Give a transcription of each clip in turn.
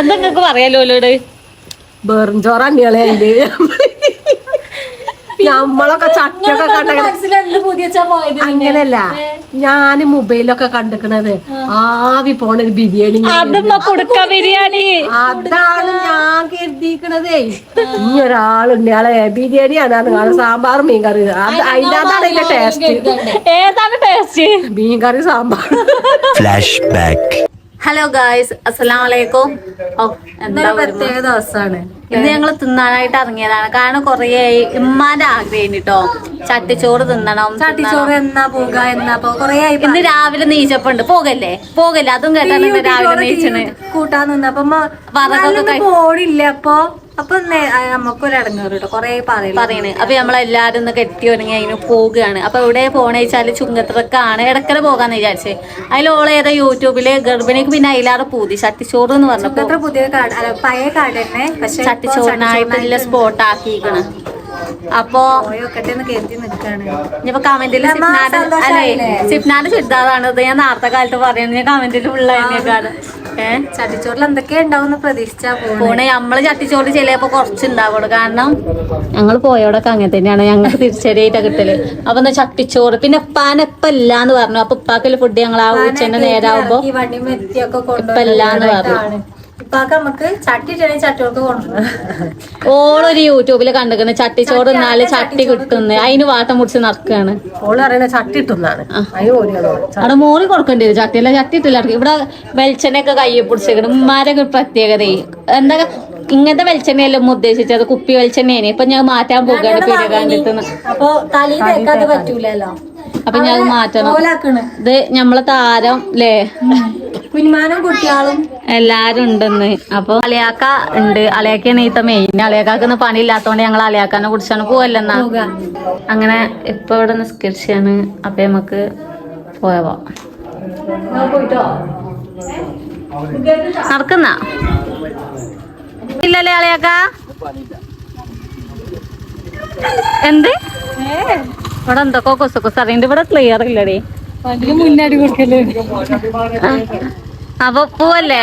എന്താ നിങ്ങക്ക് പറയാലോ ഓലോട്? വെറും ചോറാണ്ടികളെ നമ്മളൊക്കെ ചട്ടൊക്കെ കണ്ട മനസ്സിലെന്ത് പുതിയ പോയത് അങ്ങനല്ല ഞാൻ മൊബൈലൊക്കെ കണ്ടിക്കണത് ആവി പോണ ഒരു ബിരിയാണി കൊടുക്ക ബിരിയാണി. അതാണ് ഞാൻ കരുതിക്കണതേ. ഇനി ഒരാളുണ്ട് ആളെ ബിരിയാണി ആണ് സാമ്പാർ മീൻകറി കറി അതിന്റെ അതാണ് അതിന്റെ ടേസ്റ്റ് ഏതാണ് ടേസ്റ്റ് മീൻകറി സാമ്പാർ Flashback. ഹലോ ഗായ്സ് അസ്സലാം വലൈക്കും ഓ എന്താ പ്രത്യേക ദിവസമാണ്. ഇന്ന് ഞങ്ങൾ തിന്നാനായിട്ട് ഇറങ്ങിയതാണ്. കാരണം കുറേ ഇമ്മാന്റെ ആഗ്രഹം കേട്ടോ ചട്ടിച്ചോറ് തിന്നണം ചട്ടിച്ചോറ് എന്നാ പോക എന്നാ കൊറേ ഇന്ന് രാവിലെ നീച്ചപ്പുണ്ട്. പോകല്ലേ? പോകല്ലേ? അതും കേട്ടാണ് ഇന്ന് രാവിലെ നീച്ചണ്. കൂട്ടാൻ നിന്നപ്പോ പോണില്ല അപ്പൊ? അപ്പൊ നമുക്കൊരു അടങ്ങേറ് കേട്ടോ കൊറേ പറയില്ല പറയണ്. അപ്പൊ നമ്മളെല്ലാരും ഒന്ന് കെട്ടി ഒരുങ്ങി അതിന് പോവുകയാണ് അപ്പൊ ഇവിടെ പോണ വെച്ചാൽ ചുങ്കത്തിറക്കാണ്. ഇടക്കര പോകാന്ന് വിചാരിച്ചേ. അതിൽ ഓളെ ഏതാ യൂട്യൂബിൽ ഗർഭിണിക്ക് പിന്നെ അതിലാറ് പൂതി. ചട്ടിച്ചോറ് എന്ന് പറഞ്ഞു പുതിയ പഴയ കാർഡ് തന്നെ പക്ഷെ ചട്ടിച്ചോറിനായിട്ടുള്ള സ്പോട്ട് ആക്കിയിരിക്കണ്. അപ്പൊ ഇനിയിപ്പോ കമന്റിൽ സിപ്നാട് അല്ലേ സിപ്നാട് ചുരിദാറാണ് ഞാൻ നേരത്തെ കാലത്ത് പറയുന്നത് കമന്റിൽ ഫുള്ള് അതിനേക്കാണ് ഏഹ് ചട്ടിച്ചോറിൽ എന്തൊക്കെയാ ഉണ്ടാവും പ്രതീക്ഷിച്ചാ പോണേ. നമ്മൾ ചട്ടിച്ചോറ് ചിലപ്പോ കുറച്ചുണ്ടാവുള്ളൂ കാരണം ഞങ്ങൾ പോയോടൊക്കെ അങ്ങനെ തന്നെയാണ്. ഞങ്ങൾക്ക് തിരിച്ചടിയായിട്ടാ കിട്ടൽ. അപ്പൊ എന്താ ചട്ടിച്ചോറ്? പിന്നെ ഉപ്പാനപ്പ ഇല്ലാന്ന് പറഞ്ഞു. അപ്പൊ ഉപ്പാക്കൽ ഫുഡ് ഞങ്ങൾ ആ ഉച്ചന്റെ നേരാവുമ്പോ ഇപ്പൊ ഇല്ലാന്ന് പറഞ്ഞു. ഇപ്പൊക്കെ നമുക്ക് ചട്ടി ചെറിയ ചട്ടികൾക്ക് കൊണ്ടുപോകും ഓളൊരു യൂട്യൂബിൽ കണ്ടിരിക്കുന്നത് ചട്ടിച്ചോട് നാല് ചട്ടി കിട്ടുന്നു. അതിന് വാട്ടം മുടിച്ച് ഓൾ ചട്ടി ഇട്ടുന്നാണ് ഓടിയാണ് അവിടെ മോറി കൊടുക്കേണ്ടി വരും. ചട്ടിയല്ല ചട്ടി ഇട്ടില്ല. ഇവിടെ വെളിച്ചെണ്ണയൊക്കെ കയ്യിൽ പിടിച്ചേക്കണം. ഉമ്മാരൊക്കെ ഒരു പ്രത്യേകത. എന്താ ഇങ്ങനത്തെ വെളിച്ചെണ്ണയല്ല ഉദ്ദേശിച്ചത്? കുപ്പി വെളിച്ചെണ്ണയാണ് ഇപ്പൊ ഞാൻ മാറ്റാൻ പോകുകയാണ് പീടിക കണ്ടിട്ട് അപ്പൊ തലയിൽ തേക്കാതെ പറ്റൂലല്ലോ? അപ്പൊ ഞാൻ അത് മാറ്റണം. ഓലാക്കണ്. ഇത് നമ്മളെ താരം ലേ കുഞ്ഞുമാനും കുട്ടിയാളും. എല്ലാരും ഉണ്ടെന്ന്. അപ്പൊ അലയാക്ക ഉണ്ട്. അലയാക്കാണ് ഈത്ത മെയിൻ അലയാക്കാക്ക് പണി ഇല്ലാത്തോണ്ട് ഞങ്ങൾ അലയാക്കാനെ കുറിച്ചാണ് പോവല്ലെന്നാ അങ്ങനെ ഇപ്പൊ ഇവിടെ നിസ്കരിച്ചാണ്. അപ്പൊ നമുക്ക് പോയവാ നടക്കുന്ന? ഇല്ലല്ലേ അളയാക്ക? എന്ത്? ഇവിടെ എന്തൊക്കെ കൊസു കൊസ അറിയണ്ട് ഇവിടെ ക്ലിയർ ഇല്ലടി. മുന്നടി കൊടുക്കല്ലേ. അപ്പൊ പോവല്ലേ?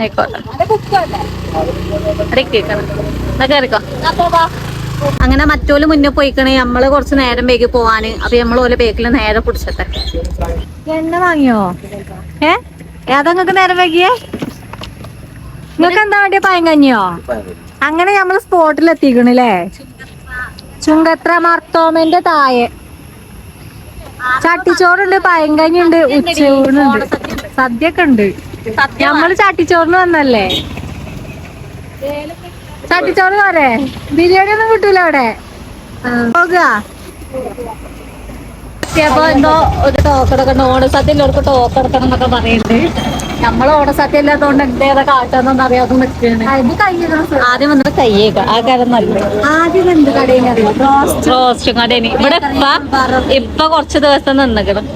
ആയിക്കോട്ടെ. അങ്ങനെ മറ്റോൽ മുന്നേ പോയിക്കണേ. നമ്മൾ കുറച്ച് നേരം ബേക്ക് പോവാന്. അപ്പൊ നമ്മൾ ഓലെ ബേക്കിൽ നേരെ പിടിച്ചട്ടെ. എണ്ണ വാങ്ങിയോ? ഏ? ഏതാ നിങ്ങക്ക് നേരം വൈകിയേ? നിങ്ങക്ക് എന്താ വേണ്ടിയ പയങ്കഞ്ഞിയോ അങ്ങനെ നമ്മൾ സ്പോട്ടിൽ എത്തിക്കണല്ലേ ചുങ്കത്ര മർത്തോമന്റെ താഴെ ചട്ടിച്ചോറുണ്ട് പയങ്കഞ്ഞുണ്ട് ഉച്ചയൂണുണ്ട്. സദ്യ ഒക്കെ ഉണ്ട് നമ്മൾ ചട്ടിച്ചോറിന് വന്നല്ലേ? ചട്ടിച്ചോറ് പോരെ? ബിരിയാണി ഒന്നും കിട്ടൂല അവിടെ? പോകുക അപ്പൊ എന്തോ ഒരു ടോക്ക് എടുക്കണം ഓണസദ്യയിലവർക്ക് ടോക്ക് എടുക്കണം എന്നൊക്കെ പറയുന്നുണ്ട്. നമ്മൾ ഓണസദ്യ ഇല്ലാത്തതുകൊണ്ട് എന്തേതാ കാട്ടാന്നൊന്നും അറിയാതെ നിൽക്കുകയാണ് ആദ്യം വന്നത് കയ്യേക്ക. ആ കാര്യം ആദ്യം എന്ത് കടയിൽ റോസ്റ്റ് ഇവിടെ ഇപ്പ ഇപ്പൊ കുറച്ച് ദിവസം നിന്നിക്കണം.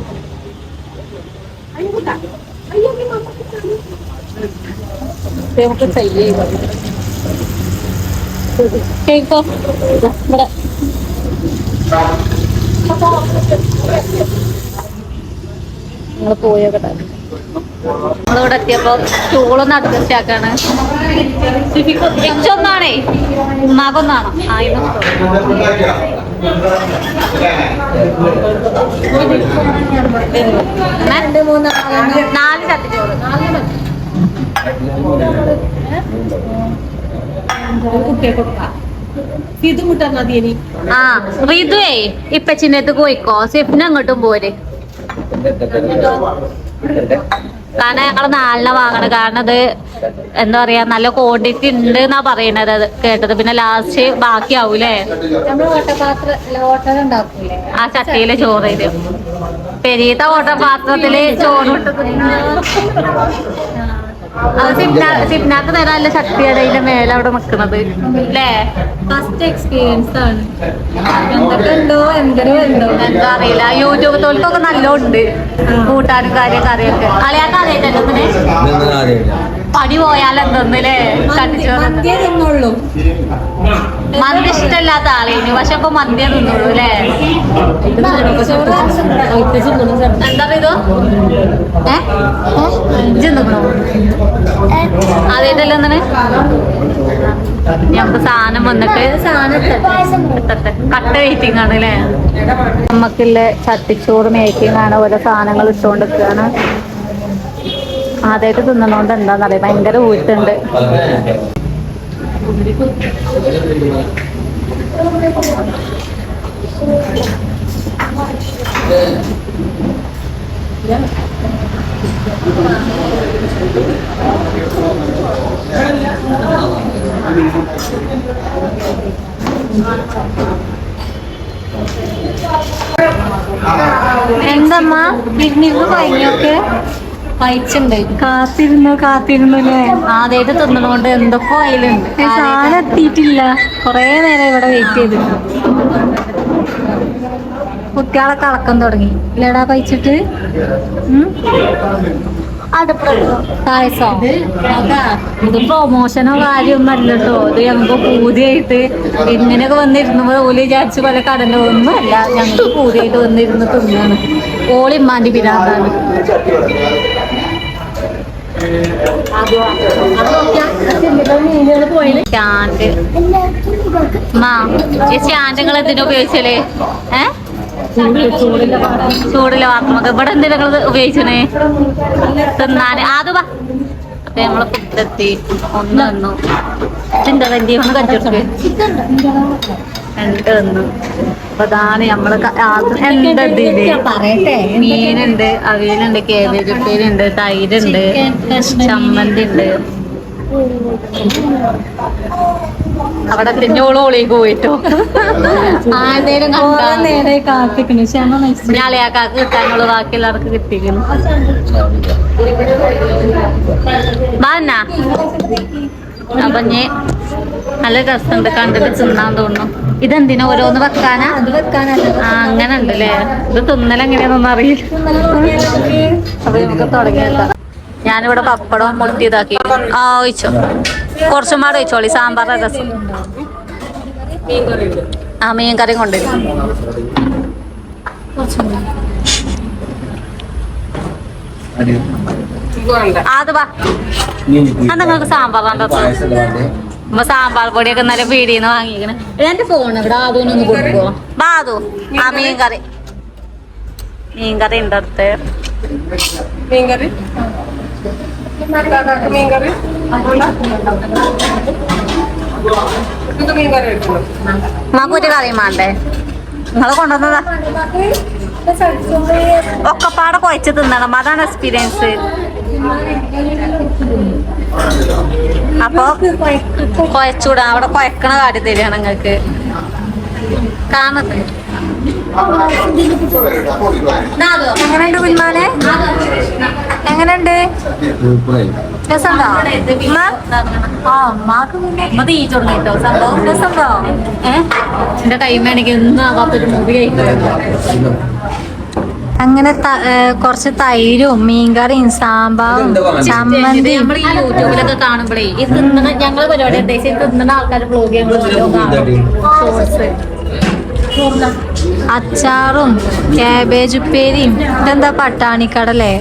നമുക്ക് കേക്കോ? ഇവിടെ. നമ്മൾ പോയോക്കട്ടെ നമ്മളിവിടെ എത്തിയപ്പോ ചൂളൊന്ന് അഡ്ജസ്റ്റ് ആക്കാണ്. ഒന്നാണേ ഉമ്മാക്കൊന്നാണോ. ആ ഇന്ന് രണ്ട് മൂന്ന് നാല് ചട്ടിച്ചോറ്. കുട്ടിയെ മതി ആ റിതുവേ ഇപ്പച്ചിന്റെ അടുത്ത് പോയിക്കോ. സിഫിന് അങ്ങോട്ടും പോര്. കാരണം ഞങ്ങൾ നാലിനെ വാങ്ങണം കാരണം അത് എന്താ പറയാ നല്ല ക്വാണ്ടിറ്റി ഉണ്ട് എന്നാ പറയണത് അത് കേട്ടത്. പിന്നെ ലാസ്റ്റ് ബാക്കിയാവൂലേ? ആ ചട്ടിയിലെ ചോറ് തരും. പെരീത്ത ഓട്ടപാത്രത്തിൽ ചോറ് സിപ്നാക്ക് തരാനുള്ള ചട്ടിയാണ് അതിന്റെ മേലെ അവിടെ നിക്കണത്. അല്ലേ ഫസ്റ്റ് എക്സ്പീരിയൻസ് ആണ്. എന്തൊക്കെ ഉണ്ടോ എന്തോ എന്താ അറിയില്ല. യൂട്യൂബ് തോൽക്കൊക്കെ നല്ല ഉണ്ട് കൂട്ടാനും കാര്യം കറിയൊക്കെ അളിയാക്ക അറിയില്ലേ. പണി പോയാൽ എന്തെന്നല്ലേ ചട്ടിച്ചോറ് മന്തിയെ തിന്നുള്ളൂ. മന്തി ഇഷ്ടമല്ലാത്ത ആളേനു പക്ഷെ അപ്പൊ മന്തിയെ തിന്നുള്ളൂ അല്ലേ? എന്താ ഇത്? അതേതല്ലോ എന്താണ് ഞമ്മക്ക് സാധനം വന്നിട്ട്. കട്ട വെയിറ്റിംഗ് ആണ് അല്ലേ? നമുക്കുള്ള ചട്ടിച്ചോറ് മേക്കിംഗ് ആണ്. ഓരോ സാധനങ്ങൾ ഇട്ടുകൊണ്ടിരിക്കുകയാണ്. ആദ്യമായിട്ട് തിന്നണോണ്ട് എന്താന്നറിയാം ഭയങ്കര ഊറ്റുണ്ട്. എന്തമ്മ പിന്നിരുന്ന് കഴിഞ്ഞൊക്കെ കഴിച്ചുണ്ട്. കാത്തിരുന്നു കാത്തിരുന്നു അല്ലേ ആദ്യമായിട്ട് തിന്നണോണ്ട് എന്തൊക്കെ അതിലുണ്ട് സാധനം എത്തിയിട്ടില്ല. കൊറേ നേരം ഇവിടെ വെയിറ്റ് ചെയ്തു. കുട്ടികളൊക്കെ അളക്കം തുടങ്ങി. ഇല്ലടാ കഴിച്ചിട്ട്. പായസോ? ഇത് പ്രൊമോഷനോ കാര്യമൊന്നും അല്ല കേട്ടോ ഇത് ഞങ്ങൾക്ക് പൂതിയായിട്ട് ഇങ്ങനെയൊക്കെ വന്നിരുന്നു ഓൽ വിചാരിച്ചു പല കടലൊന്നും അല്ല. ഞങ്ങൾക്ക് പൂതിയായിട്ട് വന്നിരുന്ന് തിന്നാണ്. ഓളിമ്മാന്റെ പിരാന്താണ് സ്റ്റാൻഡ്. മാ ഈ എന്തിനാ ഉപയോഗിച്ചല്ലേ ഏ? ചൂടില്ല വാർത്തമൊക്കെ ഇവിടെ എന്തിനാ ഉപയോഗിച്ചേ ഉപയോഗിച്ചണേ? അത് വാ. അപ്പൊ നമ്മളെ ഫുഡെത്തി. ഒന്ന് വന്നു ഇതിന്റെ വണ്ടി ഒന്ന് കഞ്ചെടുക്ക് അപ്പൊ അതാണ് നമ്മൾ പറയട്ടെ? മീനുണ്ട് അവിയലുണ്ട് കേബേജ് ഉപ്പേരിയുണ്ട് തൈരുണ്ട് ചമ്മന്തി ഉണ്ട് അവിടെ തിന്നോളൂ ഒളിക്ക് പോയിട്ടോ? ഞാളയാക്കാക്ക് കിട്ടാനുള്ള ബാക്കി എല്ലാവർക്കും കിട്ടിക്കുന്നു. വാന്നാ അപ്പൊ ഞേ നല്ല രസമുണ്ട്. കണ്ടിട്ട് തിന്നാൻ തോന്നുന്നു. ഇതെന്തിനാ ഓരോന്ന് വെക്കാനാ? ആ അങ്ങനെ ഉണ്ടല്ലേ ഇത് തിന്നലെങ്ങനെയാണെന്നൊന്നും അറിയില്ല. അപ്പൊ നമുക്ക് ഞാനിവിടെ പപ്പടവും മുട്ടി ഇതാക്കി. ആ ഒഴിച്ചോ. കുറച്ചും പാടെ ഒഴിച്ചോളി. സാമ്പാറിന്റെ രസം. ആ മീൻ കറിയും കൊണ്ടുവരും അത് വാ. അത് നിങ്ങൾക്ക് സാമ്പാറാണ്ടോ അമ്മ സാമ്പാർ പൊടിയൊക്കെ നല്ല പീടിയെന്ന് വാങ്ങിക്കണേ എന്റെ ഫോൺ ഇവിടെ ആദൂനൊന്ന് കൊടുക്കുവോ? ബാദു ആ മീൻ കറി മീൻ കറി ഉണ്ട് അടുത്ത്. മീൻകറി? മീൻകറി. ഇത് മീൻകറി എടുക്കണം നമുക്കൊരു കറിയും വേണ്ടേ? നിങ്ങൾ കൊണ്ടുവന്നതാ. ഒക്കെപ്പാടെ കുഴച്ച് തിന്നണം. അതാണ് എക്സ്പീരിയൻസ് അപ്പൊ കുഴച്ചൂടാ അവിടെ കുഴക്കണ കാര്യം തരികയാണ് നിങ്ങൾക്ക്. കാണത്ത് എങ്ങനെയുണ്ട് കുൽമാനെ എങ്ങനെയുണ്ട്? രസമുണ്ടോ? ആ ഉമ്മാക്ക് പിന്നെ തീ തുടങ്ങിട്ടോ സംഭവം രസമുണ്ടോ? ഏഹ് എന്റെ കൈമേണെങ്കിൽ ഒന്നും ആവാത്തൊരു മുറി കഴിക്കുന്നു അങ്ങനെ കുറച്ച് തൈരും മീൻകറിയും സാമ്പാറും ചമ്മന്തിയും നമ്മൾ ഈ യൂട്യൂബിലൊക്കെ കാണുമ്പോഴേ തിന്നണ ഞങ്ങളെ പരിപാടി വെച്ചാൽ തിന്നണ ആൾക്കാർ ബ്ലോഗ് അച്ചാറും കാബേജ് ഉപ്പേരിയും ഇതെന്താ പട്ടാണിക്കടലേ?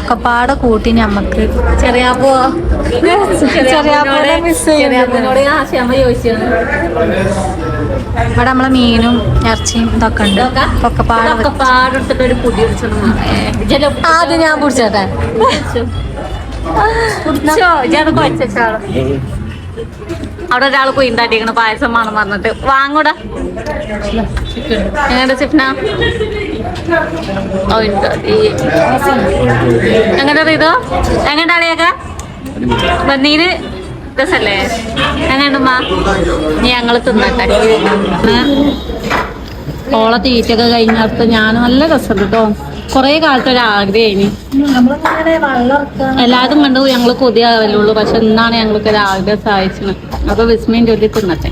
ഒക്കെ പാടെ കൂട്ടി ഞമ്മക്ക്. ചെറിയാപ്പോ ക്ഷമ ചോദിച്ചാണ്. ഇവിടെ നമ്മളെ മീനും ഇറച്ചിയും ഇതൊക്കെ ഉണ്ട്. ഒക്കെ പാടെ ആദ്യം ഞാൻ പിടിച്ചോട്ടെ അവിടെ ഒരാൾ കുയിന്താട്ടിക്കണ പായസം വേണം പറഞ്ഞിട്ട്. വാങ്ങൂടാ. എങ്ങനെ സിഫ്ന? ഓ ഇത്? എങ്ങനെയുണ്ട് അളിയൊക്കെ? വന്നീര് അല്ലേ എങ്ങനെയുണ്ടമ്മ നീ ഞങ്ങൾ തിന്നട്ടെ. ഓളെ തീറ്റൊക്കെ കഴിഞ്ഞിടത്ത് ഞാൻ നല്ല രസം കേട്ടോ കൊറേ കാലത്ത് ഒരു ആഗ്രഹമായിനി എല്ലാതും കണ്ടു ഞങ്ങൾ കൊതിയാവല്ലുള്ളൂ പക്ഷെ ഇന്നാണ് ഞങ്ങൾക്ക് ഒരു ആഗ്രഹം സഹായിച്ചത് അപ്പൊ വിസ്മയം ചൊല്ലി തിന്നട്ടെ.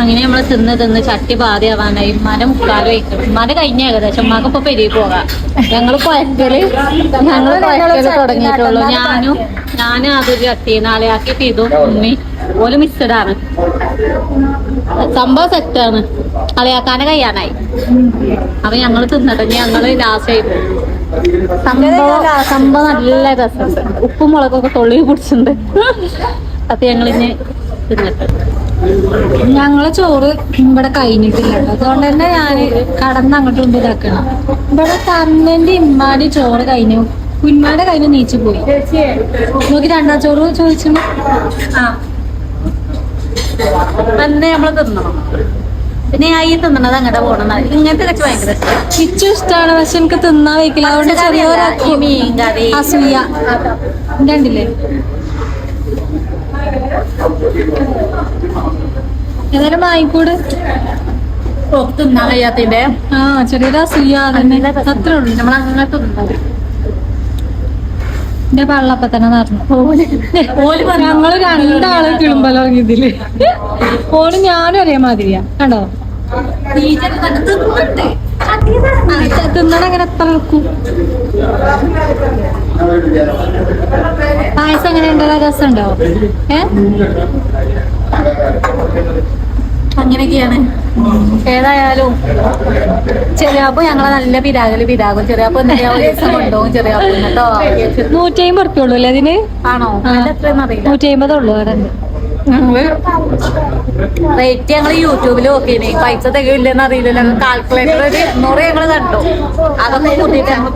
അങ്ങനെ നമ്മൾ തിന്ന് തിന്ന് ചട്ടി പാതിയാവാനായി മരം മുക്കാലും വയ്ക്കണം ഉമ്മാന്റെ കഴിഞ്ഞ ഏകദേശം ഉമ്മാക്ക് ഇപ്പൊ പെരിയ പോകാം. ഞങ്ങൾ കുഴക്കൽ ഞങ്ങൾ കുഴക്കൽ തുടങ്ങിയിട്ടുള്ളൂ. ഞാനും ഞാനും അതൊരു ചട്ടി നാളെ ആക്കി ചെയ്തു ഉമ്മി. ഓൽ മിക്സഡാണ് സംഭവം സെറ്റാണ് അളയാക്കാനെ കഴിയാനായി. അപ്പൊ ഞങ്ങൾ തിന്നിട്ട് ഞങ്ങൾ ലാസ്റ്റ് ആയി പോകും. സംഭവം സംഭവം നല്ല രസമുണ്ട് ഉപ്പും മുളകൊക്കെ തൊള്ളി പിടിച്ചിട്ടുണ്ട്. അപ്പൊ ഞങ്ങളിഞ്ഞ് തിന്നിട്ട്. ഞങ്ങളെ ചോറ് ഇവിടെ കഴിഞ്ഞിട്ടില്ല. അതുകൊണ്ട് തന്നെ ഞാൻ കടന്ന് അങ്ങോട്ടും കൊണ്ട് ഇതാക്കണം. ഇവിടെ തന്നെ ഇമ്മാടി ചോറ് കഴിഞ്ഞു. കുഞ്ഞാടെ കഴിഞ്ഞു നീച്ചു പോയി. നോക്കി രണ്ടാം ചോറ് ചോദിച്ചു ആ. തന്നെ നമ്മൾ തിന്നണം. പിന്നെ ഈ തിന്നണത് അങ്ങോട്ട് പോകണം ഇങ്ങനത്തെ കച്ച ഭയങ്കര. ഇച്ചും ഇഷ്ടമാണ് പക്ഷെ എനിക്ക് തിന്നാൻ വെക്കില്ല അതുകൊണ്ട് ചെറിയൊരു മീൻ കറി. അസൂയ. രണ്ടില്ലേ ഏതായാലും വാങ്ങിക്കൂട് തിന്നാൻ ആ ചെറിയൊരു അസൂയ തന്നെ അത്രേ ഉള്ളൂ. നമ്മളങ്ങനെ തിന്നു എന്റെ പള്ളപ്പ തന്നെ നടന്നു ഞങ്ങൾ രണ്ടാൾ കിളുമ്പലിറങ്ങിയതിൽ ഓൾ ഞാനും ഒരേ മാതിരിയാ കണ്ടോ തിന്നണ അങ്ങനെ എത്ര വെക്കും പായസം എങ്ങനെ ഉണ്ടോ രസമുണ്ടോ? ഏ? അങ്ങനെയൊക്കെയാണ്. ഏതായാലും ചെറിയാപ്പ് ഞങ്ങളെ നല്ല പിരാകൽ പിരാകും ചെറിയാപ്പ് എന്തെങ്കിലും ഒരു ദിവസം കൊണ്ടുപോകും ചെറിയാപ്പോ കേട്ടോ. നൂറ്റി അമ്പത് ഉറുപ്പ്യ ഉള്ളൂ അല്ലേ അതിന്? ആണോ? എത്രയെന്ന് അറിയില്ല. നൂറ്റി അമ്പതേ ഉള്ളൂ അവിടെ. റേറ്റ് ഞങ്ങൾ യൂട്യൂബിൽ നോക്കിനെ പൈസ തികയില്ലെന്ന് അറിയില്ലല്ലോ. കാൽക്കുലേറ്റർ ഒരു ഇരുന്നൂറ് ഞങ്ങൾ കണ്ടു. അതൊക്കെ കൂട്ടിയിട്ട് ഞങ്ങൾ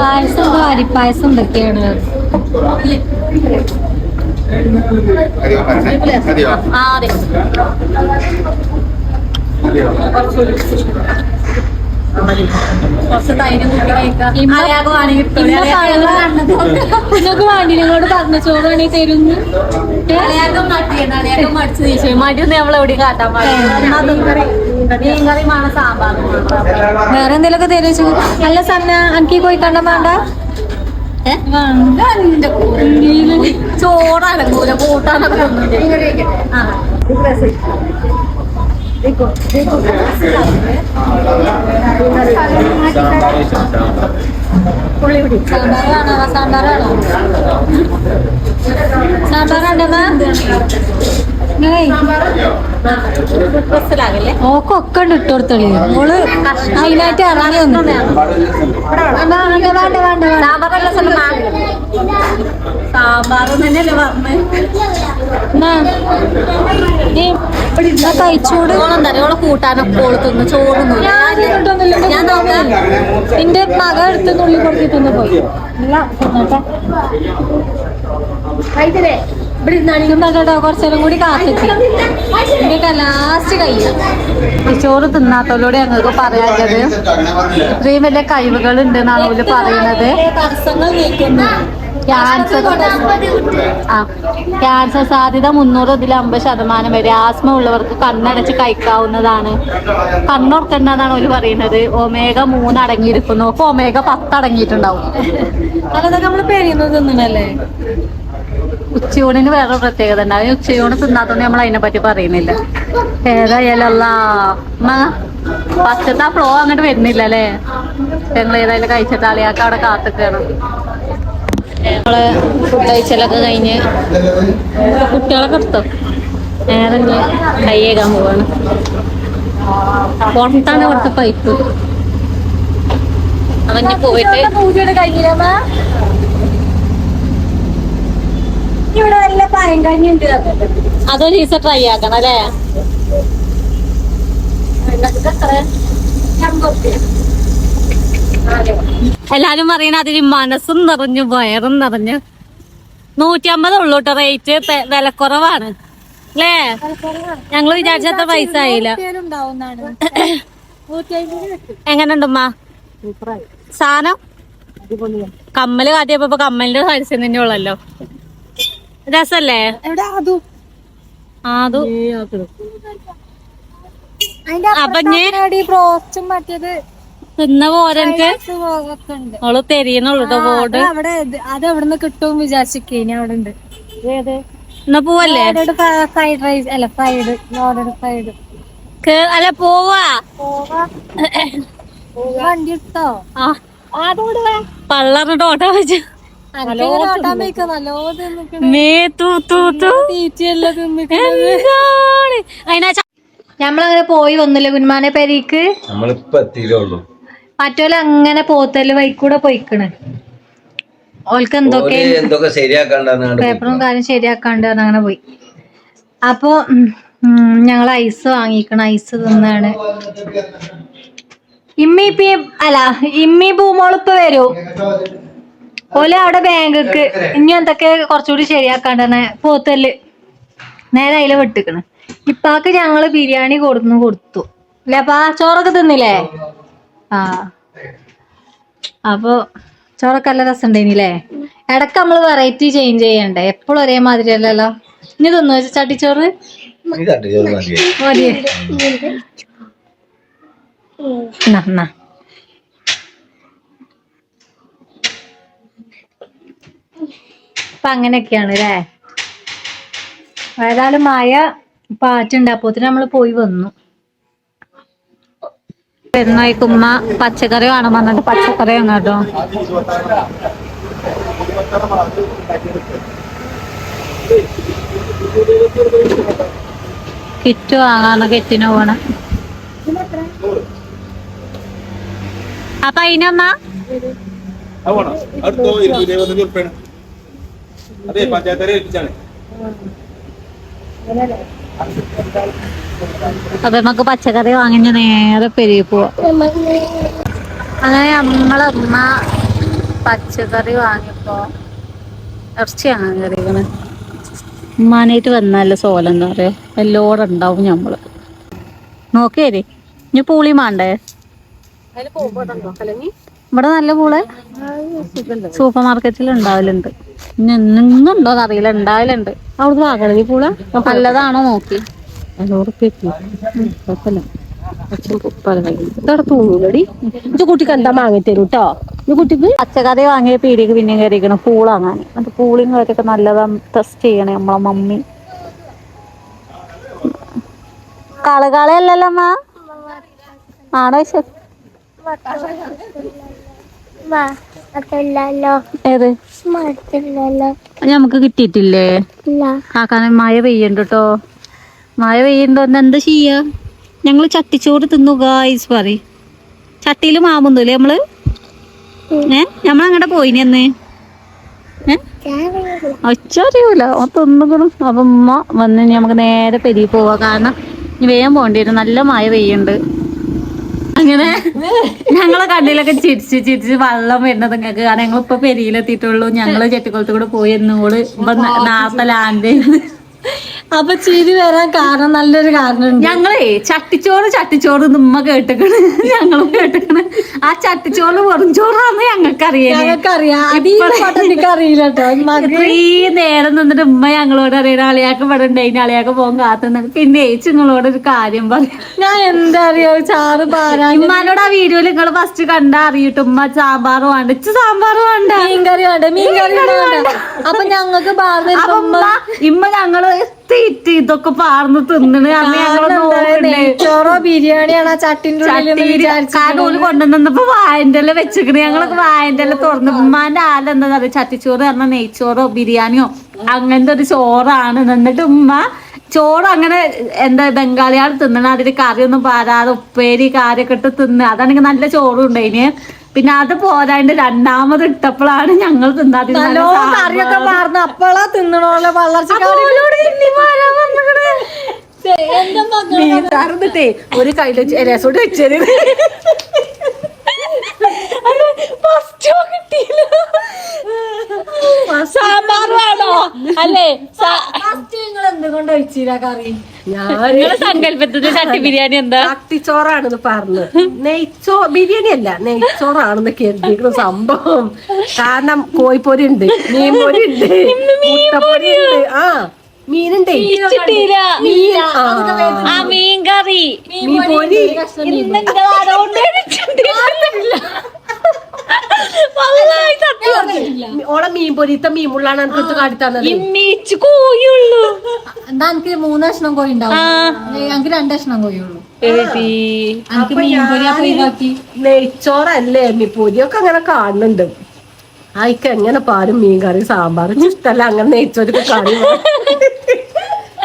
പായസം അരിപ്പായസം എന്തൊക്കെയാണ്? നിങ്ങൾക്ക് വേണ്ടി നിങ്ങളോട് പറഞ്ഞ ചോറ് വേണമെങ്കിൽ തരുന്നു മടിയൊന്നും നമ്മൾ എവിടെ കാട്ടാൻ പാടില്ല. വേറെ എന്തെങ്കിലുമൊക്കെ തരുക വെച്ചു അല്ല സന്ന എനിക്ക് പോയി കണ്ട വേണ്ട ചോറടങ്ങൂല കൂട്ടാനൊക്കെ സാമ്പാറാണോ? ആ സാമ്പാർ ഓക്കൊക്കെ ഉണ്ട് ഇട്ട് കൊടുത്തളി അതിനായിട്ട് ഇറങ്ങി വന്നു. വേണ്ട വേണ്ട വേണ്ട കഴിച്ചൂട്. കൂട്ടാനൊക്കെ തിന്ന്. ചോറൊന്നും ഞാൻ എന്റെ മക എടുത്ത് നുള്ളി കൊടുത്തിട്ടൊന്ന് പോയി. കുറച്ചേരം കൂടി എന്നിട്ട് ലാസ്റ്റ് കഴിയാം ചോറ് തിന്നാത്തവരോട് ഞങ്ങൾക്ക് പറയാനുള്ളത്. ഇത്രയും വലിയ കഴിവുകൾ ഉണ്ട് എന്നാണ് അവർ പറയുന്നത്. ക്യാൻസർ ആ ക്യാൻസർ സാധ്യത മുന്നൂറ് ഇതിൽ അമ്പത് ശതമാനം വരെ. ആസ്മ ഉള്ളവർക്ക് കണ്ണടച്ച് കഴിക്കാവുന്നതാണ്. കണ്ണുറക്കണ്ടെന്നാണ് ഒരു പറയുന്നത്. ഒമേഗ മൂന്ന് അടങ്ങിയിരിക്കുന്നു. ഒമേഗ പത്ത് അടങ്ങിയിട്ടുണ്ടാവും. അതൊക്കെ നമ്മൾ പെരിയുന്നത് തിന്നണല്ലേ? ഉച്ചയൂണിന് വേറെ പ്രത്യേകത ഉണ്ട്. അതിന് ഉച്ചയൂണ് തിന്നാത്തോണ്ട് നമ്മൾ അതിനെ പറ്റി പറയുന്നില്ല. ഏതായാലും അല്ല ഫസ്റ്റത്തെ ഫ്ലോ അങ്ങോട്ട് വരുന്നില്ല അല്ലേ? ഞങ്ങൾ ഏതായാലും കഴിച്ചിട്ട് അളിയാക്ക അവിടെ കാത്തിക്കാണ്. ഞങ്ങൾ ഫുഡ് കഴിച്ചലൊക്കെ കഴിഞ്ഞ് കുട്ടികളൊക്കെ എടുത്തു? നേരെ കൈ പോവാണ്. പുറത്താണ് ഇവിടുത്തെ പൈപ്പ് അവന് പോയിട്ട് ഇവിടെ നല്ല പായം കഞ്ഞിണ്ട് അതൊരു ദിവസം ട്രൈ ആക്കണം അല്ലേ? എല്ലാരും പറയണ അതിന് മനസ്സും നിറഞ്ഞു വയറും നിറഞ്ഞു. നൂറ്റമ്പത് ഉള്ളൂട്ടോ റേറ്റ് വിലക്കുറവാണ്. അല്ലേ? ഞങ്ങൾ വിചാരിച്ചത്ര പൈസ ആയില്ല. എങ്ങനെയുണ്ടമ്മ സാധനം? കമ്മൽ കാട്ടിയപ്പോ കമ്മലിന്റെ പരസ്യം തന്നെ ഉള്ളല്ലോ രസല്ലേ? എവിടെ അതു. ആ അത്. അതിന്റെ അപ്പൊ ബ്രോസ്റ്റും മറ്റേത് തിന്ന ഉണ്ട്. അവൾ തെരിയുന്നുള്ളൂ കേട്ടോ ബോർഡ് അവിടെ അത് എവിടുന്ന് കിട്ടും വിചാരിച്ചിരിക്കേ ഇനി അവിടെ ഉണ്ട്. എന്നാ പോവല്ലേ? ഫ്രൈഡ് റൈസ് അല്ല ഫ്രൈഡ് ലോഡഡ് ഫ്രൈഡ് അല്ല പോവാ. വണ്ടി ഇട്ടോ ആ. പള്ളറിട്ട് ഓട്ടോ വെച്ച്. നമ്മളങ്ങനെ പോയി വന്നില്ല കുന്മാനെ പെരീക്ക്? മറ്റോല അങ്ങനെ പോത്തൽ വൈക്കൂടെ പോയിക്കണ്. ഓൾക്ക് എന്തൊക്കെ പേപ്പറും കാര്യം ശരിയാക്കാണ്ട് അങ്ങനെ പോയി. അപ്പൊ ഞങ്ങൾ ഐസ് വാങ്ങിക്കണം. ഐസ് തിന്നാണ്. ഇമ്മി ഇപ്പി അല്ല ഇമ്മി ഭൂമോളിപ്പ് വരൂ. ഓൽ അവിടെ ബാങ്കൊക്കെ ഇനി എന്തൊക്കെ കുറച്ചുകൂടി ശരിയാക്കാണ്ട് പോത്തൽ നേരെ അതിൽ വെട്ടിക്കണ്. ഇപ്പാക്ക് ഞങ്ങൾ ബിരിയാണി കൊടുന്ന് കൊടുത്തു. അല്ലപ്പാ ചോറൊക്കെ തിന്നില്ലേ? ആ. അപ്പൊ ചോറൊക്കെ നല്ല രസമുണ്ടായിനില്ലേ ഇടയ്ക്ക് നമ്മൾ വെറൈറ്റി ചേഞ്ച് ചെയ്യണ്ടേ? എപ്പോഴും ഒരേ മാതിരി അല്ലല്ലോ ഇനി തിന്നു ചട്ടിച്ചോറ് മതി മതിയേ. എന്നാ, അപ്പൊ അങ്ങനെയൊക്കെയാണ് അല്ലേ ഏതായാലും മായ പാറ്റുണ്ട്. അപ്പോത്തിന് നമ്മൾ പോയി വന്നു. പെരുന്നായിക്കുമ്മ പച്ചക്കറി വേണം പറഞ്ഞിട്ട് പച്ചക്കറി കേട്ടോ. കിറ്റ് വാങ്ങാന്ന് കെറ്റിന് പോണ. അപ്പൊ അതിനമ്മ അതെ പഞ്ചായത്തരെ ഏൽപ്പിച്ചാണ്. അപ്പൊ നമുക്ക് പച്ചക്കറി വാങ്ങിഞ്ഞ് നേരെ പെരുകി പോവാ. അങ്ങനെ നമ്മളെ അമ്മ പച്ചക്കറി വാങ്ങിയപ്പോ ഇറച്ചിയാണ് കറികൾ ഉമ്മാനായിട്ട് വന്നല്ല സോലം എന്താ പറയാ. എല്ലോടെ ഉണ്ടാവും ഞമ്മൾ. നോക്കിയേരി ഇനി പൂളി മാണ്ടേ? ഇവിടെ നല്ല പൂൾ. സൂപ്പർ മാർക്കറ്റിൽ ഉണ്ടാവലുണ്ട്. ഇനി ഇന്നുണ്ടോ അറിയില്ല ഉണ്ടാവലുണ്ട്. അവിടെ വാങ്ങണം ഈ പൂള നല്ലതാണോ നോക്കി. തൂങ്ങൂലടി. ഇത് കുട്ടിക്ക് എന്താ വാങ്ങി തരൂ കേട്ടോ ഇത് കുട്ടിക്ക്? പച്ചക്കറി വാങ്ങിയ പീടിക്ക് പിന്നെ കയറിയിരിക്കണം പൂള വാങ്ങാൻ. എന്നിട്ട് പൂളിയും കറിയൊക്കെ നല്ലതാ ടെസ്റ്റ് ചെയ്യണേ നമ്മളെ മമ്മി. കളകളയല്ലല്ലോ അമ്മ? ആണോ ശരി ഏത്? നമുക്ക് കിട്ടിയിട്ടില്ലേ? കാക്കാന മഴ പെയ്യണ്ടോ കേട്ടോ മഴ പെയ്യണ്ടോ എന്താ ചെയ്യാ? ഞങ്ങൾ ചട്ടിച്ചോറ് തിന്നു ഗായ്സ് പറ ചട്ടിയിൽ മാമുന്നില്ലേ നമ്മൾ? ഏ? ഞമ്മളങ്ങടെ പോയിനി അന്ന്? ഓ തിന്നുകളും അപ്പൊ ഉമ്മ വന്ന് നമുക്ക് നേരെ പെരി പോവാ. കാരണം വേഗം പോകേണ്ടി വരും. നല്ല മഴ പെയ്യുണ്ട് അങ്ങനെ ഞങ്ങളെ കണ്ണിലൊക്കെ ചിരിച്ച് ചിരിച്ച് വെള്ളം വരുന്നത് നിങ്ങൾക്ക് കാരണം ഞങ്ങളിപ്പോ ഇപ്പൊ പെരിയിലെത്തിയിട്ടുള്ളൂ. ഞങ്ങൾ ചെട്ടിക്കുളത്ത് കൂടെ പോയി എന്നോട് ഇപ്പൊ നാസ ലാൻഡ് അപ്പൊ ചിരി വരാൻ കാരണം നല്ലൊരു കാരണം ഞങ്ങളെ ചട്ടിച്ചോറ് ചട്ടിച്ചോറ് നിമ്മ കേട്ടിക്കണ്. ഞങ്ങളും കേട്ടിക്കണ്. ആ ചട്ടിച്ചോറ് വെറും ചോറാന്ന് ഞങ്ങൾക്ക് അറിയാം ഞങ്ങൾക്കറിയാം എനിക്ക് അറിയില്ല കേട്ടോ ഈ നേരം നിന്നിട്ട് ഉമ്മ ഞങ്ങളോട് അറിയണ അളിയാക്ക് ഇവിടെ ഉണ്ടായിന് അളിയാക്ക് പോകാൻ കാത്തുനിന്ന്. പിന്നെ ഏച്ചി നിങ്ങളോട് ഒരു കാര്യം പറയാം. ഞാൻ എന്താ അറിയാ? ചാറ് പാരാ ഉമ്മാനോട് ആ വീഡിയോയിൽ നിങ്ങൾ ഫസ്റ്റ് കണ്ടാ അറിയിട്ട് ഉമ്മ സാമ്പാർ വേണ്ട ഇച്ച സാമ്പാർ വേണ്ട. മീൻകറി വേണ്ട മീൻകറി വേണ്ട. അപ്പൊ ഞങ്ങൾക്ക് ഇമ്മ ഞങ്ങൾ തീറ്റ് ഇതൊക്കെ പാർന്ന് തിന്നണ്. അന്ന് ഞങ്ങൾ നോക്കണ്ടേ? നെയ്ച്ചോറോ ബിരിയാണിയാണോ ചട്ടിന്റെ ഉള്ളിൽ കാരണം ഓൽ കൊണ്ടുവന്നപ്പോ വായന്റെ ഇല വെച്ചിക്കണ് ഞങ്ങളൊക്കെ വായന്റെ ഇല തുറന്നു ഉമ്മാന്റെ ആല എന്താ പറയുക ചട്ടിച്ചോറ് പറഞ്ഞ നെയ്ച്ചോറോ ബിരിയാണിയോ അങ്ങനത്തെ ഒരു ചോറാണ്. എന്നിട്ട് ഉമ്മ ചോറ് അങ്ങനെ എന്താ ബംഗാളിയാൾ തിന്നണ അതിന്റെ കറിയൊന്നും പാരാതെ ഉപ്പേരി കാര്യൊക്കെ ഇട്ട് തിന്ന്. അതാണെങ്കിൽ നല്ല ചോറും ഉണ്ടായിന്. പിന്നെ അത് പോരാണ്ട് രണ്ടാമത് ഇട്ടപ്പോഴാണ് ഞങ്ങൾ തിന്നാതി നല്ലോ കറിയൊക്കെ പാർന്ന് അപ്പോളാ എന്താ മക്കളെ തറന്നിട്ടേ ഒരു കയ്യിൽ രസോട് വെച്ചത്. സാമ്പാർ വേണോ? അല്ലേ? എന്തുകൊണ്ട് ഒഴിച്ചില്ല കറി? ഞാൻ സങ്കല്പത്തിന്റെ ചട്ടി ബിരിയാണി എന്താ? ചട്ടിച്ചോറാണെന്ന് പറഞ്ഞു. നെയ്ച്ചോ ബിരിയാണി അല്ല നെയ്ച്ചോറാണെന്ന് കരുതിയിരിക്കുന്ന സംഭവം. കാരണം കോഴിപ്പൊരി ഉണ്ട് മീൻപൊരി ഉണ്ട് മുട്ടപ്പൊരി ഉണ്ട്. ആ മീനുണ്ട്. മീൻ കറി മീൻ പൊരി ഓളെ മീൻ പൊരിത്ത മീൻ മുള്ളാണ് എനിക്ക് കാട്ടി തന്നത്. ഇമ്മീച്ച് കോയുള്ളൂ എന്താ എനിക്ക് മൂന്ന് കഷ്ണം കോഴി ഉണ്ടാവും. ഞങ്ങക്ക് രണ്ട് കഷ്ണം കോഴിയുള്ളൂ. നെയ്ച്ചോറല്ലേ മീ പൊരിയൊക്കെ അങ്ങനെ കാണുന്നുണ്ട്. ആയിക്കെങ്ങനെ പാരും മീൻ കറി സാമ്പാർ ഇഷ്ടല്ല അങ്ങനെ നെയ്ച്ചോരൊക്കെ കറി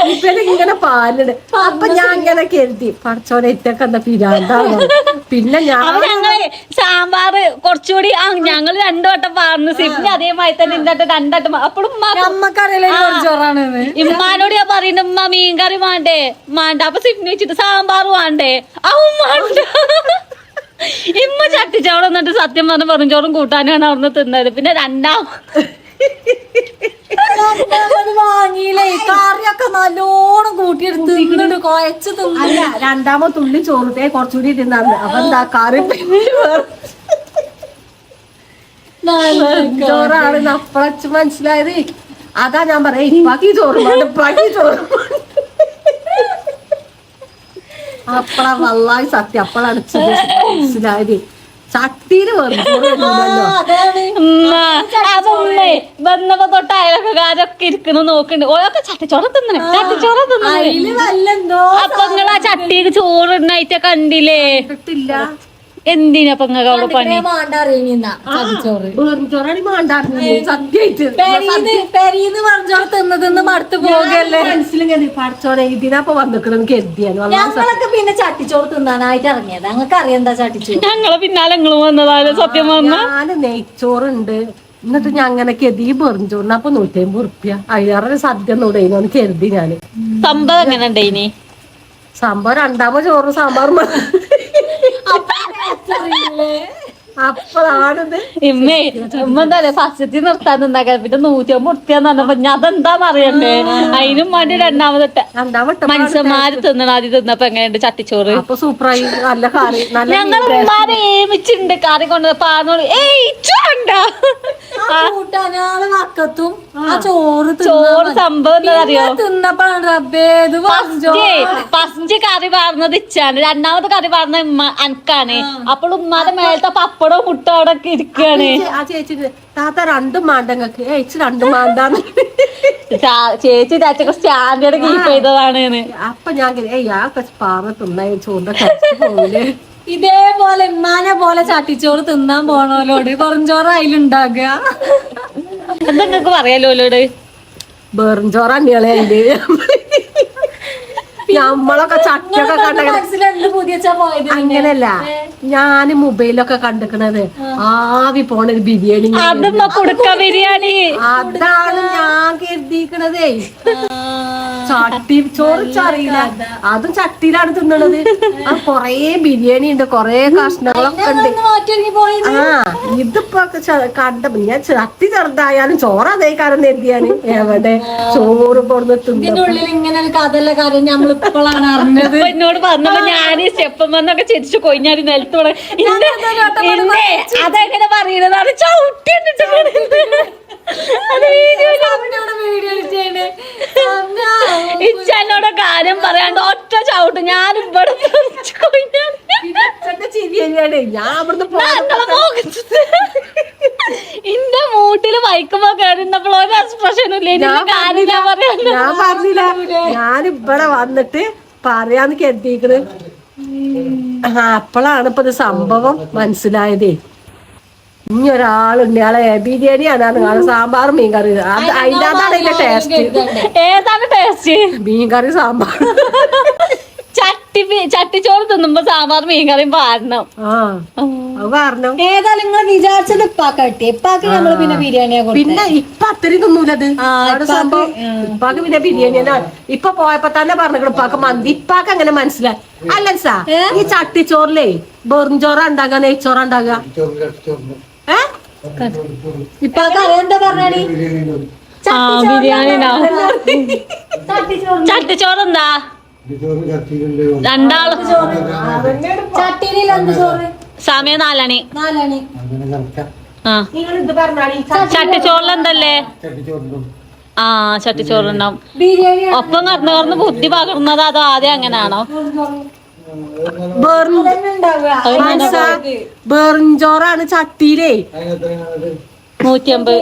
ഇവർ ഇങ്ങനെ പാലിട് അപ്പൊ ഞാൻ ഇങ്ങനെ കരുതി പടച്ചോനെ ഇറ്റൊക്കെ എന്താ പിരാന്താണോ? പിന്നെ ഞാൻ അപ്പൊ ഞങ്ങൾ സാമ്പാറ് കുറച്ചുകൂടി ആ ഞങ്ങൾ രണ്ടു വട്ടം പാർന്നു സിപ്പിന് അതേമാതിരി തന്നെ ഇന്നത്തെ രണ്ടട്ടം അപ്പോഴും നമ്മക്കറിയില്ല ചോറാണെന്ന് ഇമ്മാനോട് ഞാൻ പറയുന്നു ഉമ്മ മീൻകറി വേണ്ടേ വേണ്ട അപ്പൊ സിപ്പിന് വെച്ചിട്ട് സാമ്പാർ വേണ്ടേ ആ വേണ്ട ഇമ്മ ചട്ടിച്ചവളെന്നിട്ട് സത്യം പറഞ്ഞ പറഞ്ഞോറും കൂട്ടാനാണ് അവിടുന്ന് തിന്നത്. പിന്നെ രണ്ടാം വാങ്ങിയില്ലേ? കറിയൊക്കെ നല്ലോണം കൂട്ടിയെടുത്ത് തിന്നിട്ട് രണ്ടാമത് തുള്ളി ചോറിട്ടേ കുറച്ചുകൂടി തിന്നാന്ന് അപ്പൊ എന്താ കറി ചോറാണ് അപ്പളച്ച് മനസ്സിലായത്. അതാ ഞാൻ പറയാ ഇപ്പാക്കി ചോറ് ഇപ്പാക്കി ചോറ്. അപ്പളാ വല്ലായി സത്യം. അപ്പളാണ് മനസ്സിലായത്. ചട്ടിയിൽ അതമ്മേ വന്നപ്പോ തൊട്ട് അയലക്കാരൊക്കെ ഇരിക്കുന്നു നോക്കുന്നുണ്ട്. ഓരൊക്കെ ചട്ടിച്ചോറ തിന്നണേ ചട്ടിച്ചോറ തിന്നണേ. അപ്പൊ നിങ്ങൾ ആ ചട്ടിക്ക് ചോറിനായിട്ട് കണ്ടില്ലേ? എന്തിനാ അവിടെ പണി? പെരീന്ന് മടുത്തു പോകല്ലേ മനസ്സിലിങ്ങനെ ഇതിനപ്പൊ വന്നിക്കണെന്ന് കരുതിയാണ്. ഞങ്ങളൊക്കെ പിന്നെ ചട്ടിച്ചോറ് തിന്നാനായിട്ട് ഇറങ്ങിയത്. ഞങ്ങൾക്ക് അറിയണ്ട ചട്ടിച്ചോറ്? ഞങ്ങളെ പിന്നാലെ നിങ്ങളും വന്നതാൽ സത്യം വന്ന ഞാൻ നെയ്ച്ചോറുണ്ട്. എന്നിട്ട് ഞാൻ അങ്ങനെ കെതി പെറിഞ്ചോറിന് അപ്പൊ നൂറ്റമ്പത് ഉറുപ്പ്യ. അയ്യാറൊരു സദ്യ നൂടേനോന്ന് കരുതി ഞാൻ. സംഭവം എങ്ങനെ സാമ്പാർ സംഭവം രണ്ടാമത് ചോറും സാമ്പാറും. 嗯 ഇമ്മേ ഇമ്മ എന്താ ഫസ്റ്റത്തിൽ നിർത്താൻ നിന്നാക്കാൻ പിന്നെ നൂറ്റമ്പത് ഉറുപ്പിയെന്ന് പറഞ്ഞപ്പോ ഞാൻ അതെന്താന്ന് അറിയണ്ടേ? അതിനും വേണ്ടി രണ്ടാമതൊട്ട്. മനുഷ്യന്മാര് തിന്നണ ആദ്യം തിന്നപ്പോ എങ്ങനെയുണ്ട് ചട്ടിച്ചോറ്? സൂപ്പറായി. നല്ല കറി നല്ല ഞങ്ങൾ ഉമ്മാരെ ഏമിച്ചിട്ടുണ്ട് കറി കൊണ്ട് പാർന്നോളി. ഏയ് വക്കത്തും. ചോറ് ചോറ് സംഭവം അറിയോ? ഫസ്റ്റ് കറി പാർന്നത് ഇച്ചാണ്. രണ്ടാമത് കറി പാർന്ന ഉമ്മ അനക്കാണ്. അപ്പോൾ ഉമ്മാടെ മേലത്തെ പപ്പടവും മുട്ട അവിടെ ഒക്കെ ആ ചേച്ചി താത്ത രണ്ടും മാണ്ടങ്ങൾക്ക് ഏച്ചി രണ്ടും മാണ്ടാന്ന്. ചേച്ചി സ്റ്റാൻഡേർഡ് കീപ്പ് ചെയ്തതാണ് അപ്പൊ ഞാൻ ഏയ് ആ പാറ തിന്ന ചോറിന്റെ പോകൂലേ ഇതേപോലെ ഇമ്മാനെ പോലെ ചട്ടിച്ചോറ് തിന്നാൻ പോണോലോട് കുറഞ്ചോറ് അതിലുണ്ടാകുക എന്താ നിങ്ങക്ക് പറയാലോ ഓലോട് വെറും ചോറണ്ണികളെ അതിൽ നമ്മളൊക്കെ ചട്ടിയൊക്കെ കണ്ട മനസ്സിലെന്ത് പുതിയ പോയത് അങ്ങനല്ല ഞാൻ മൊബൈലൊക്കെ കണ്ടിക്കണത്. ആവി പോണ ഒരു ബിരിയാണി അതാണ് ഞാൻ കരുതിക്കണതേ. ചട്ടി ചോറ് ചറിയില്ല. അതും ചട്ടിയിലാണ് തിന്നണത് ആ കൊറേ ബിരിയാണി ഉണ്ട് കൊറേ കഷ്ണങ്ങളൊക്കെ ഉണ്ട്. ആ ഇതിപ്പോ കണ്ട കണ്ടപ്പോ ഞാൻ ചട്ടി ചെറുതായാലും ചോറ് അതേ കാരണം എന്തിയാണ് എവിടെ ചോറ് കൊടുന്ന് തിന്നു. എന്നോട് പറഞ്ഞപ്പോ ഞാൻ സ്റ്റെപ്പ് വന്നൊക്കെ ചിരിച്ചു കൊയിഞ്ഞാടി നിലത്തോടെ അതെങ്ങനെ പറയുന്നതാണ്? ചവിട്ടി എന്നിട്ട് പറയുന്നത്. അത് വീഡിയോയിൽ വീഡിയോ ചെയ്യണേ ഇച്ചനോട് കാര്യം പറയാണ്ട് ഒറ്റ ചവിട്ട് ഞാൻ ഇവിടെ തെറിച്ച് കൊയിഞ്ഞാടി. ഇച്ചന്റെ ചിരി ഞാൻ അവിടുന്ന് ഇന്റെ മൂട്ടിൽ വൈക്കുമ്പോ കയറുന്നപ്പോൾ ഒരു എക്സ്പ്രഷനും ഇല്ല. ഇതിന്റെ ഞാൻ പറഞ്ഞില്ല. ഞാൻ ഇവിടെ വന്നിട്ട് പറയാന്ന് കരുതിക്കണ് ആ അപ്പോഴാണ് ഇപ്പൊ ഇത് സംഭവം മനസ്സിലായതേ. ഇനി ഒരാളുണ്ട് ആളെ ബിരിയാണിയാണ്. ആളെ സാമ്പാർ മീൻകറി. കറി അതിന്റെ അതാണ് അതിന്റെ ടേസ്റ്റ് ഏതാണ് ടേസ്റ്റ് മീൻകറി സാമ്പാർ. ചട്ടി ചട്ടിച്ചോറ് തിന്നുമ്പോ സാമ്പാർ മീൻകറിയും പാരണം ആ. അത് പറഞ്ഞു ഏതായാലും നിങ്ങൾ വിചാരിച്ചത് ഇപ്പാക്കട്ടെ കിട്ടി ഇപ്പാക്ക് നമ്മൾ പിന്നെ ബിരിയാണിയാ പിന്നെ ഇപ്പൊ അത്രയും തിന്നൂലത് സംഭവം ഇപ്പാക്ക് പിന്നെ ബിരിയാണി ഇപ്പൊ പോയപ്പോ തന്നെ പറഞ്ഞു ഇപ്പാക്ക് മന്തി. ഇപ്പാക്ക് അങ്ങനെ മനസ്സിലായി. അല്ല സാ ഈ ചട്ടിച്ചോറിലേ ബെറുംചോറ ഉണ്ടാകുക നെയ്ച്ചോറ ഉണ്ടാകുക ഇപ്പാക്ക് അറിയാന്താ പറഞ്ഞാടി? ബിരിയാണി ചട്ടിച്ചോറ് എന്താ രണ്ടാൾ. സമയം നാലണി. നാലണി. ആ. നിങ്ങൾ ഇത് പറഞ്ഞാൽ ചട്ടിച്ചോറിൽ എന്തല്ലേ ആ ചട്ടിച്ചോറുണ്ടാവും ബിരിയാണി ഒപ്പം കറന്നു കറന്ന് ബുദ്ധി പകർന്നത് അത് ആദ്യം അങ്ങനെയാണോ? ബെറിഞ്ചോറാണ് ചട്ടിയിലേ. നൂറ്റിയമ്പത്.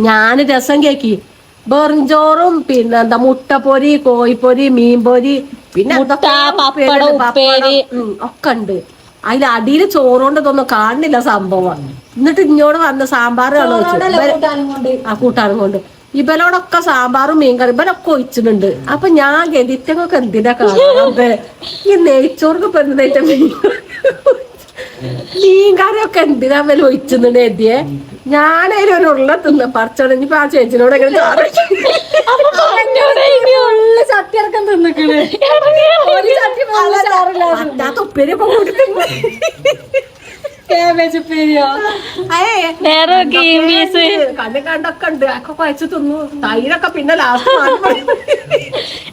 ഞാൻ രസം കേക്കി. ബെറിഞ്ചോറും പിന്നെ എന്താ മുട്ടപ്പൊരി കോഴിപ്പൊരി മീൻപൊരി പിന്നെ ഉപ്പേരി, ഒക്കെ ഉണ്ട്. അതിൽ അടിയിൽ ചോറുകൊണ്ട് ഇതൊന്നും കാണുന്നില്ല സംഭവം. എന്നിട്ട് ഇങ്ങോട്ട് വന്ന സാമ്പാർ ആ കൂട്ടാനും കൊണ്ട്. ഇവനോടൊക്കെ സാമ്പാറും മീൻകറി ഇവനൊക്കെ ഒഴിച്ചിട്ടുണ്ട്. അപ്പൊ ഞാൻ ഗതിറ്റങ്ങൾക്ക് എന്തിനാ കാണുന്നത് ഈ നെയ്ച്ചോർക്ക് പെരുന്നേറ്റ മീൻ? മീൻകറിയൊക്കെ എന്തിനാ വല്ല ഒഴിച്ചിട്ടുണ്ട് എത്തിയെ ഞാനതിൽ ഒരു ഉള്ള തിന്ന പറിച്ചടഞ്ഞിപ്പോ ആ ചേച്ചിനോട് എങ്ങനെ ചട്ടിയടക്കം തിന്നിക്കണ്. പറ്റാത്ത ഉപ്പേരിയൊക്കെ കൊടുക്കുന്നു ഉപ്പേരിയോ? വേറെ കണ്ണി കണ്ടൊക്കെ ഉണ്ട്. ഒക്കെ കുഴച്ച് തിന്നു. തൈരൊക്കെ പിന്നെ ലാസ്റ്റ്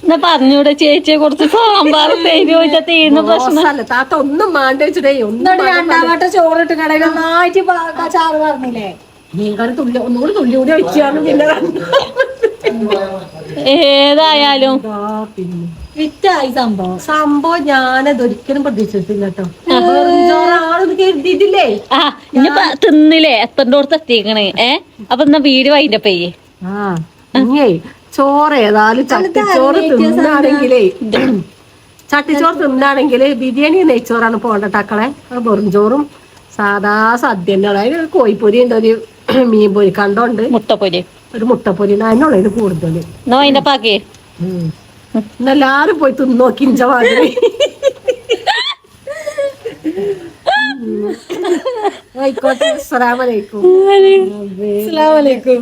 എന്നാ പറഞ്ഞൂടെ ചേച്ചിയെ കുറച്ച് സാമ്പാർ തേര് ചോദിച്ചാൽ തീരുന്ന പ്രശ്നം. മോശമല്ല താത്ത ഒന്നും മാണ്ട വെച്ചിട്ടേ. ഒന്നും രണ്ടാമത്തെ ചോറിട്ട് കടയിൽ നന്നായിട്ട് ചാറ് പറഞ്ഞില്ലേ? മീൻകറി തുള്ളി ഒന്നുകൂടി തുള്ളി കൂടി വെച്ചാണ് പിന്നെ ഏതായാലും. പിന്നെ? വിറ്റായി സംഭവം. സംഭവം ഞാനത് ഒരിക്കലും പ്രതീക്ഷിച്ചിട്ടില്ല കേട്ടോ കരുതിയിട്ടില്ലേ? ഇനിയിപ്പൊ തിന്നില്ലേ? എത്തണ്ടോടത്ത് എത്തിക്കണ് ഏ? അപ്പൊ എന്നാ വീട് വൈന്റെ പെയ്യേ ആ ഇനിയേ ചോറ് ഏതായാലും ചട്ടിച്ചോറ് തിന്നാണെങ്കിലേ ചട്ടിച്ചോറ് തിന്നാണെങ്കിൽ ബിരിയാണി നെയ്ച്ചോറാണ് പോണ്ടട്ടാക്കളെ. വെറും ചോറും സാധാ സദ്യ തന്നെയാണ് അതിന് കോഴിപ്പൊരി ഉണ്ട് ഒരു മീൻ പൊരി കണ്ടോണ്ട് മുട്ടപ്പൊരി. ഒരു മുട്ടപ്പൊരി അതിനുള്ള ഇത് ഇന്നെല്ലാരും പോയി തിന്നോക്കി ഇഞ്ച മാതിരി. ആയിക്കോട്ടെ അസ്സലാമലൈക്കും അസ്സലാമലൈക്കും